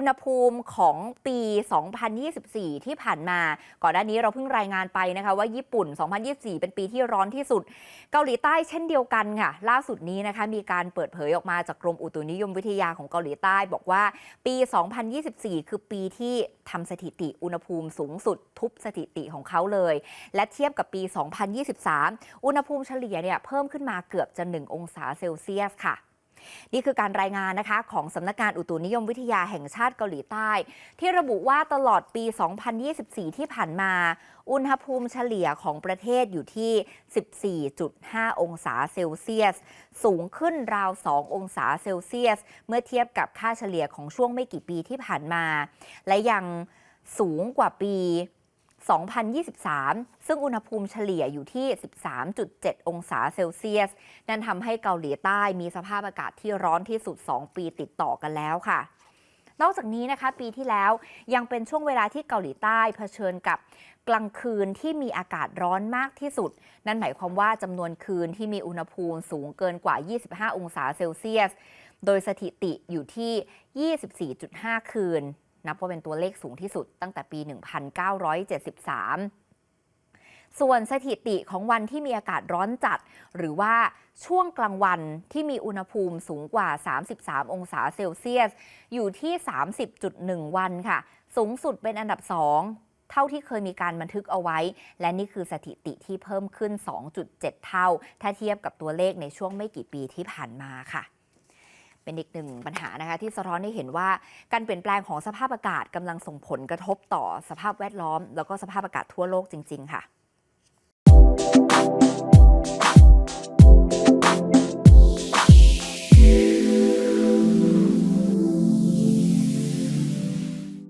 อุณหภูมิของปี 2024 ที่ผ่านมา ก่อนหน้านี้เราเพิ่งรายงานไปนะคะว่าญี่ปุ่น 2024 เป็นปีที่ร้อนที่สุด เกาหลีใต้เช่นเดียวกันค่ะ ล่าสุดนี้นะคะมีการเปิดเผยออกมาจากกรมอุตุนิยมวิทยาของเกาหลีใต้ บอกว่าปี 2024 คือปีที่ทำสถิติอุณหภูมิสูงสุดทุบสถิติของเขาเลย และเทียบกับปี 2023 อุณหภูมิเฉลี่ยเนี่ยเพิ่มขึ้นมาเกือบจะ 1 องศาเซลเซียสค่ะ นี่คือการรายงานนะคะของสำนักงานอุตุนิยมวิทยาแห่งชาติเกาหลีใต้ ที่ระบุว่าตลอดปี 2024 ที่ผ่านมา อุณหภูมิเฉลี่ยของประเทศอยู่ที่ 14.5 องศาเซลเซียส สูงขึ้นราว 2 องศาเซลเซียส เมื่อเทียบกับค่าเฉลี่ยของช่วงไม่กี่ปีที่ผ่านมา และยังสูงกว่าปี 2023 ซึ่งอุณหภูมิเฉลี่ยอยู่ที่ 13.7 องศาเซลเซียส นั่นทำให้เกาหลีใต้มีสภาพอากาศที่ร้อนที่สุด 2 ปีติดต่อกันแล้วค่ะนอกจากนี้นะคะปีที่แล้วยังเป็นช่วงเวลาที่เกาหลีใต้เผชิญกับกลางคืนที่มีอากาศร้อนมากที่สุด นั่นหมายความว่าจำนวนคืนที่มีอุณหภูมิสูงเกินกว่า 25 องศาเซลเซียส โดยสถิติอยู่ที่ 24.5 คืน นับว่าเป็นตัวเลขสูงที่สุดตั้งแต่ปี 1973ส่วนสถิติของวันที่มีอากาศร้อนจัด หรือว่าช่วงกลางวันที่มีอุณหภูมิสูงกว่า 33 องศาเซลเซียส อยู่ที่ 30.1 วันค่ะ สูงสุดเป็นอันดับ 2 เท่าที่เคยมีการบันทึกเอาไว้ และนี่คือสถิติที่เพิ่มขึ้น 2.7 เท่า ถ้าเทียบกับตัวเลขในช่วงไม่กี่ปีที่ผ่านมาค่ะ เป็นอีกหนึ่งปัญหานะคะที่สะท้อนให้เห็นว่าการเปลี่ยนแปลงของสภาพอากาศกำลังส่งผลกระทบต่อสภาพแวดล้อม แล้วก็สภาพอากาศทั่วโลกจริง ๆ ค่ะ